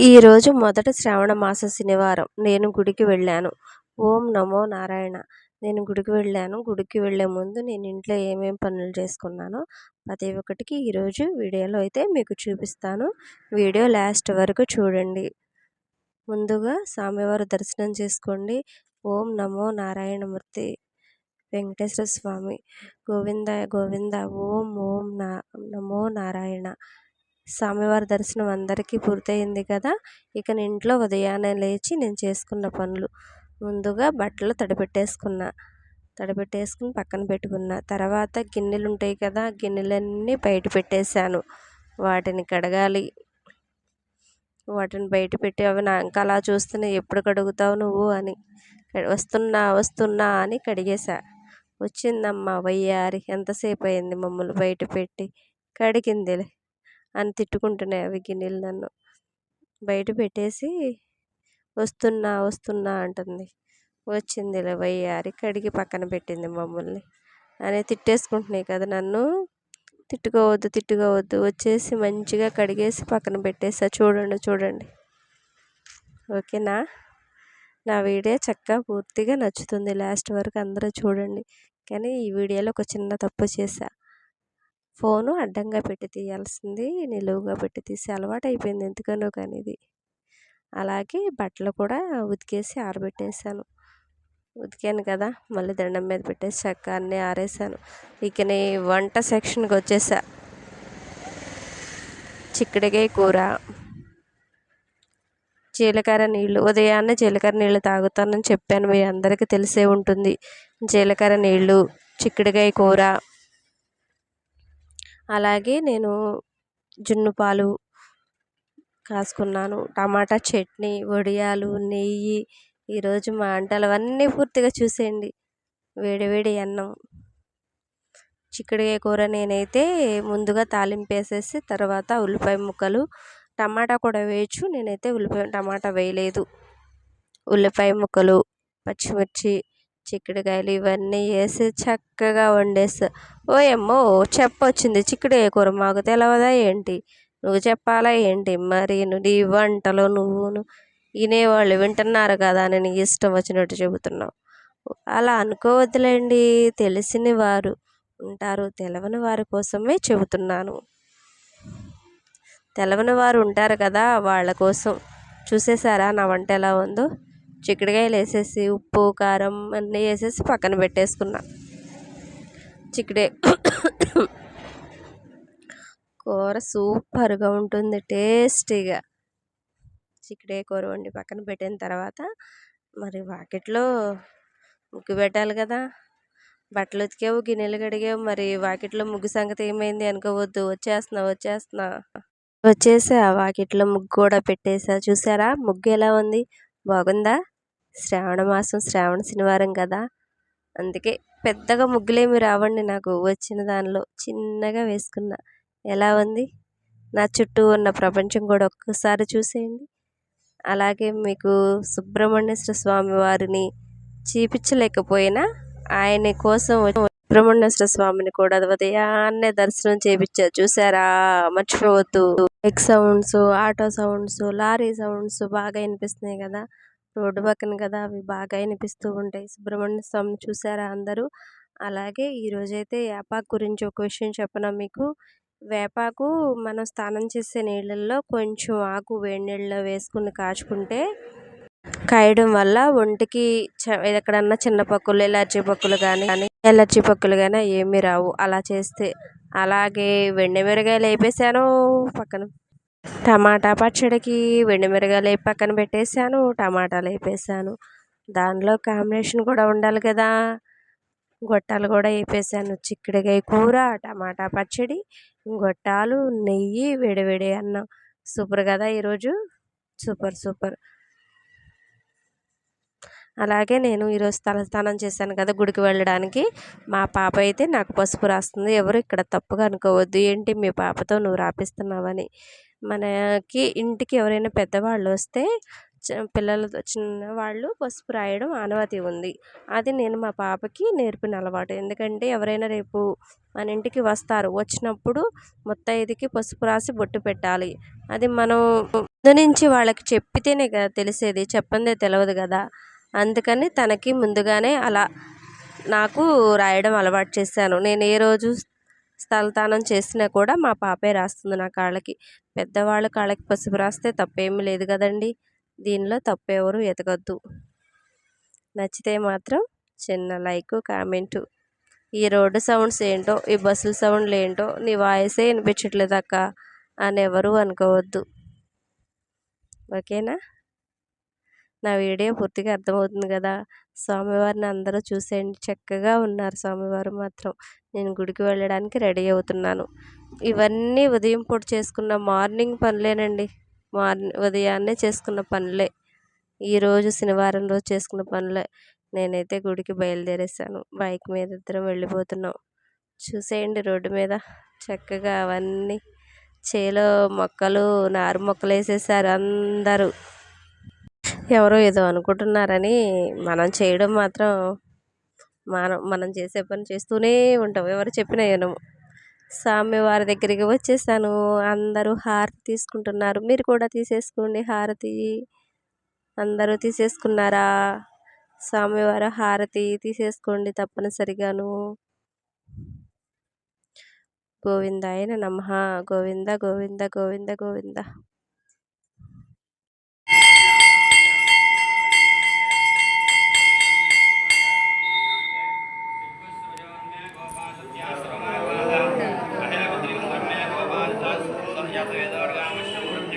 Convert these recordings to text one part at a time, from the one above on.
ఈరోజు మొదటి శ్రావణ మాస శనివారం. నేను గుడికి వెళ్ళాను. ఓం నమో నారాయణ. నేను గుడికి వెళ్ళాను. గుడికి వెళ్ళే ముందు నేను ఇంట్లో ఏమేమి పనులు చేసుకున్నానో ప్రతి ఒక్కటికి ఈరోజు వీడియోలో అయితే మీకు చూపిస్తాను. వీడియో లాస్ట్ వరకు చూడండి. ముందుగా స్వామివారు దర్శనం చేసుకోండి. ఓం నమో నారాయణమూర్తి వెంకటేశ్వర స్వామి. గోవింద గోవింద ఓం ఓం నా నమో నారాయణ. స్వామివారి దర్శనం అందరికీ పూర్తయింది కదా! ఇక నేను ఇంట్లో ఉదయాన్నే లేచి నేను చేసుకున్న పనులు. ముందుగా బట్టలు తడిపెట్టేసుకున్నా. తడిపెట్టేసుకుని పక్కన పెట్టుకున్న. తర్వాత గిన్నెలు ఉంటాయి కదా! గిన్నెలన్నీ బయట పెట్టేశాను. వాటిని కడగాలి. వాటిని బయట పెట్టి అవి నా ఇంకా అలా చూస్తున్నా ఎప్పుడు కడుగుతావు నువ్వు? అని. వస్తున్నా వస్తున్నా అని కడిగేశా. వచ్చిందమ్మా వయ్యారి ఎంతసేపు అయింది మమ్మల్ని బయట పెట్టి? కడిగిందిలే. అని తిట్టుకుంటున్నాయి అవి గిన్నెలు నన్ను. బయట పెట్టేసి వస్తున్నా వస్తున్నా అంటుంది. వచ్చిందిలే వయ్యారి కడిగి పక్కన పెట్టింది మమ్మల్ని. అని తిట్టేసుకుంటున్నాయి కదా నన్ను. తిట్టుకోవద్దు తిట్టుకోవద్దు. వచ్చేసి మంచిగా కడిగేసి పక్కన పెట్టేసా చూడండి చూడండి. ఓకేనా? నా వీడియో చక్కగా పూర్తిగా నచ్చుతుంది. లాస్ట్ వరకు అందరూ చూడండి. కానీ ఈ వీడియోలో ఒక చిన్న తప్పు చేశా. ఫోను అడ్డంగా పెట్టి తీయాల్సింది నిలువుగా పెట్టి తీసి అలవాటు అయిపోయింది ఎందుకనో కానీ ఇది అలాగే బట్టలు కూడా ఉతికేసి ఆరబెట్టేశాను. ఉతికాను కదా మళ్ళీ దండం మీద పెట్టేసి అన్నీ ఆరేసాను ఇక నీ వంట సెక్షన్కి వచ్చేసా. చిక్కడికాయ కూర జీలకర్ర నీళ్ళు ఉదయాన్నే జీలకర్ర నీళ్ళు తాగుతానని చెప్పాను. మీ అందరికీ తెలిసే ఉంటుంది. జీలకర్ర నీళ్ళు చిక్కుడుకాయ కూర అలాగే నేను జున్ను పాలు కాసుకున్నాను. టమాటా చట్నీ వడియాలు నెయ్యి ఈరోజు మా వంటలు అవన్నీ పూర్తిగా చూసేయండి. వేడివేడి అన్నం. చిక్కుడుకాయ కూర నేనైతే ముందుగా తాలింపు వేసేసి తర్వాత ఉల్లిపాయ ముక్కలు టమాటా కూడా వేయచ్చు. నేనైతే ఉల్లిపాయ టమాటా వేయలేదు. ఉల్లిపాయ ముక్కలు పచ్చిమిర్చి చిక్కుడుకాయలు ఇవన్నీ వేసి చక్కగా వండేస్తా. ఓయమ్మో చెప్పొచ్చింది చిక్కుడుకాయ కూర? మాకు తెలవదా ఏంటి? నువ్వు చెప్పాలా ఏంటి? మరి నీ వంటలో నువ్వును వినేవాళ్ళు వింటున్నారు కదా నేను ఇష్టం వచ్చినట్టు చెబుతున్నావు. అలా అనుకోవద్దులేండి తెలిసిన వారు ఉంటారు తెలవని వారి కోసమే చెబుతున్నాను. తెలవని వారు ఉంటారు కదా వాళ్ళ కోసం. చూసేసారా నా వంట ఎలా ఉందో? చిక్కుడుకాయలు వేసేసి ఉప్పు కారం అన్నీ వేసేసి పక్కన పెట్టేసుకున్నా. చిక్కుడే కూర సూపర్గా ఉంటుంది టేస్టీగా. చిక్కుడే కూర వండి పక్కన పెట్టిన తర్వాత మరి వాకిట్లో ముగ్గు పెట్టాలి కదా. బట్టలు ఉతికేవు గిన్నెలు కడిగావు మరి వాకిట్లో ముగ్గు సంగతి ఏమైంది అనుకోవద్దు వచ్చేస్తున్నా వచ్చేస్తున్నా. వచ్చేసా వాకిట్లో ముగ్గు కూడా పెట్టేసా. చూసారా? ముగ్గు ఎలా ఉంది? బాగుందా? శ్రావణ మాసం శ్రావణ శనివారం కదా. అందుకే పెద్దగా ముగ్గులేమి రావండి నాకు. వచ్చిన దానిలో చిన్నగా వేసుకున్నా. ఎలా ఉంది? నా చుట్టూ ఉన్న ప్రపంచం కూడా ఒక్కసారి చూసేయండి. అలాగే మీకు సుబ్రహ్మణ్యేశ్వర స్వామి వారిని చూపించలేకపోయినా ఆయన కోసం సుబ్రహ్మణ్యేశ్వర స్వామిని కూడా ఉదయాన్నే దర్శనం చేపించారు చూసారా? మర్చిపోవద్దు. Egg sounds auto sounds lorry sounds బాగా వినిపిస్తున్నాయి కదా. రోడ్డు పక్కన కదా అవి బాగా వినిపిస్తూ ఉంటాయి. సుబ్రహ్మణ్య స్వామిని చూసారా అందరూ? అలాగే ఈరోజైతే వేపాకు గురించి ఒక విషయం చెప్పనా మీకు? వేపాకు మనం స్నానం చేసే నీళ్ళల్లో కొంచెం ఆకు వేడి నీళ్ళలో వేసుకుని కాచుకుంటే కాయడం వల్ల ఒంటికి ఎక్కడన్నా చిన్న పక్కులు ఎలర్జీ పక్కులు కానీ కానీ ఎలర్జీ పక్కులు కానీ ఏమీ రావు. అలా చేస్తే అలాగే వెండి మిరగాయలు వేపేసాను పక్కన. టమాటా పచ్చడికి మిరగాయలు వేపి పక్కన పెట్టేశాను టమాటాలు వేపేసాను దానిలో కాంబినేషన్ కూడా ఉండాలి కదా. గొట్టాలు కూడా వేపేసాను చిక్కుడుకాయ కూర టమాటా పచ్చడి గొట్టాలు నెయ్యి వేడివేడి అన్నం. సూపర్ కదా ఈరోజు? Super super. అలాగే నేను ఈరోజు తలస్నానం చేశాను కదా గుడికి వెళ్ళడానికి. మా పాప అయితే నాకు పసుపు రాస్తుంది. ఎవరు ఇక్కడ తప్పుగా అనుకోవద్దు. ఏంటి మీ పాపతో నువ్వు రాపిస్తున్నావని. మనకి ఇంటికి ఎవరైనా పెద్దవాళ్ళు వస్తే పిల్లలతో చిన్నవాళ్ళు పసుపు రాయడం ఆనవాతి ఉంది. అది నేను మా పాపకి నేర్పిన అలవాటు. ఎందుకంటే ఎవరైనా రేపు మన ఇంటికి వస్తారు. వచ్చినప్పుడు ముత్తైదుకి పసుపు రాసి బొట్టు పెట్టాలి. అది మనం ముందు నుంచి వాళ్ళకి చెప్పితేనే కదా తెలిసేది. చెప్పందే తెలియదు కదా. అందుకని తనకి ముందుగానే అలా నాకు రాయడం అలవాటు చేశాను. నేను ఏ రోజు స్థలదానం చేసినా కూడా మా పాపే రాస్తుంది నా కాళ్ళకి. పెద్దవాళ్ళ కాళ్ళకి పసుపు రాస్తే తప్పేమీ లేదు కదండి. దీనిలో తప్పెవరు ఎవరు నచ్చితే మాత్రం చిన్న లైక్ కామెంటు. ఈ రోడ్డు సౌండ్స్ ఏంటో ఈ బస్సుల సౌండ్లు ఏంటో నీ వాయిసే వినిపించట్లేదు అక్క అని ఎవరు అనుకోవద్దు. ఓకేనా? నా వీడియో పూర్తిగా అర్థమవుతుంది కదా. స్వామివారిని అందరూ చూసేయండి. చక్కగా ఉన్నారు స్వామివారు మాత్రం. నేను గుడికి వెళ్ళడానికి రెడీ అవుతున్నాను. ఇవన్నీ ఉదయం పూట చేసుకున్న మార్నింగ్ పనులేనండి. మార్నింగ్ ఉదయాన్నే చేసుకున్న పనులే. ఈరోజు శనివారం రోజు చేసుకున్న పనులే. నేనైతే గుడికి బయలుదేరేసాను బైక్ మీద ఇద్దరం వెళ్ళిపోతున్నాం. చూసేయండి రోడ్డు మీద. చక్కగా అవన్నీ చేలో మొక్కలు నారు మొక్కలు వేసేసారు అందరూ. ఎవరో ఏదో అనుకుంటున్నారని మనం చేయడం మాత్రం మనం మనం చేసే పని చేస్తూనే ఉంటాం. ఎవరు చెప్పినా వినము. స్వామి వారి దగ్గరికి వచ్చేసాను. అందరూ హారతి తీసుకుంటున్నారు. మీరు కూడా తీసేసుకోండి హారతి. అందరూ తీసేసుకున్నారా? స్వామివారు హారతి తీసేసుకోండి తప్పనిసరిగాను. గోవిందాయ నమ. గోవింద గోవింద గోవింద గోవింద.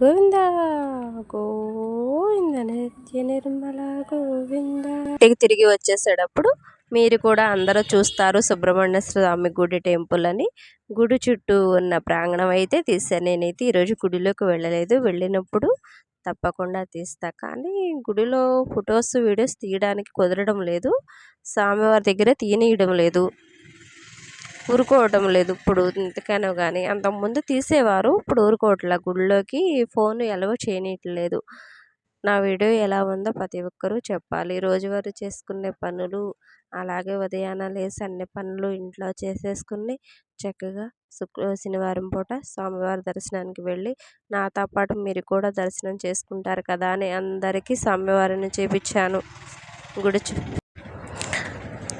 గోవిందా ఇంటికి తిరిగి వచ్చేసేటప్పుడు మీరు కూడా అందరూ చూస్తారు సుబ్రహ్మణ్య స్వామి గుడి టెంపుల్ అని. గుడి చుట్టూ ఉన్న ప్రాంగణం అయితే తీసాను నేనైతే ఈరోజు గుడిలోకి వెళ్ళలేదు. వెళ్ళినప్పుడు తప్పకుండా తీస్తా. కానీ గుడిలో ఫొటోస్ వీడియోస్ తీయడానికి కుదరడం లేదు. స్వామివారి దగ్గర తీయనీయడం లేదు. ఊరుకోవటం లేదు. ఇప్పుడు ఇంతకైనా కానీ అంతకుముందు తీసేవారు. ఇప్పుడు ఊరుకోవట్లే. గుడిలోకి ఫోన్ ఎలవ చేయనీయట్లేదు. నా వీడియో ఎలా ఉందో ప్రతి ఒక్కరూ చెప్పాలి. రోజువారీ చేసుకునే పనులు అలాగే ఉదయాన్నే లేసి అన్ని పనులు ఇంట్లో చేసేసుకుని చక్కగా శుక్ర శనివారం పూట స్వామివారి దర్శనానికి వెళ్ళి నాతో పాటు మీరు కూడా దర్శనం చేసుకుంటారు కదా అని అందరికీ స్వామివారిని చేపించాను. గుడి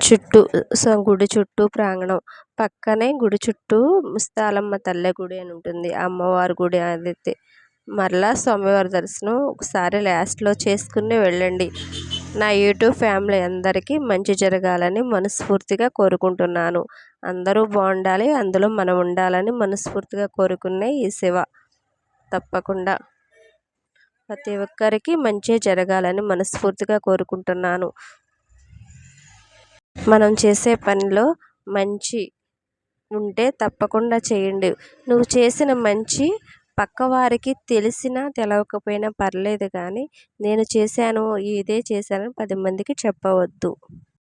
చుట్టూ సో గుడి చుట్టూ ప్రాంగణం. పక్కనే గుడి చుట్టూ ముస్తాలమ్మ తల్లి గుడి అని ఉంటుంది. అమ్మవారి గుడి అదైతే మరలా స్వామివారి దర్శనం ఒకసారి లాస్ట్లో చేసుకుని వెళ్ళండి. నా యూట్యూబ్ ఫ్యామిలీ అందరికీ మంచి జరగాలని మనస్ఫూర్తిగా కోరుకుంటున్నాను. అందరూ బాగుండాలి అందులో మనం ఉండాలని మనస్ఫూర్తిగా కోరుకునే ఈ శివ. తప్పకుండా. ప్రతి ఒక్కరికి మంచి జరగాలని మనస్ఫూర్తిగా కోరుకుంటున్నాను. మనం చేసే పనిలో మంచి ఉంటే తప్పకుండా చేయండి. నువ్వు చేసిన మంచి పక్కవారికి తెలిసినా తెలవకపోయినా పర్లేదు కానీ నేను చేశాను ఇదే చేశాను పది మందికి చెప్పవద్దు.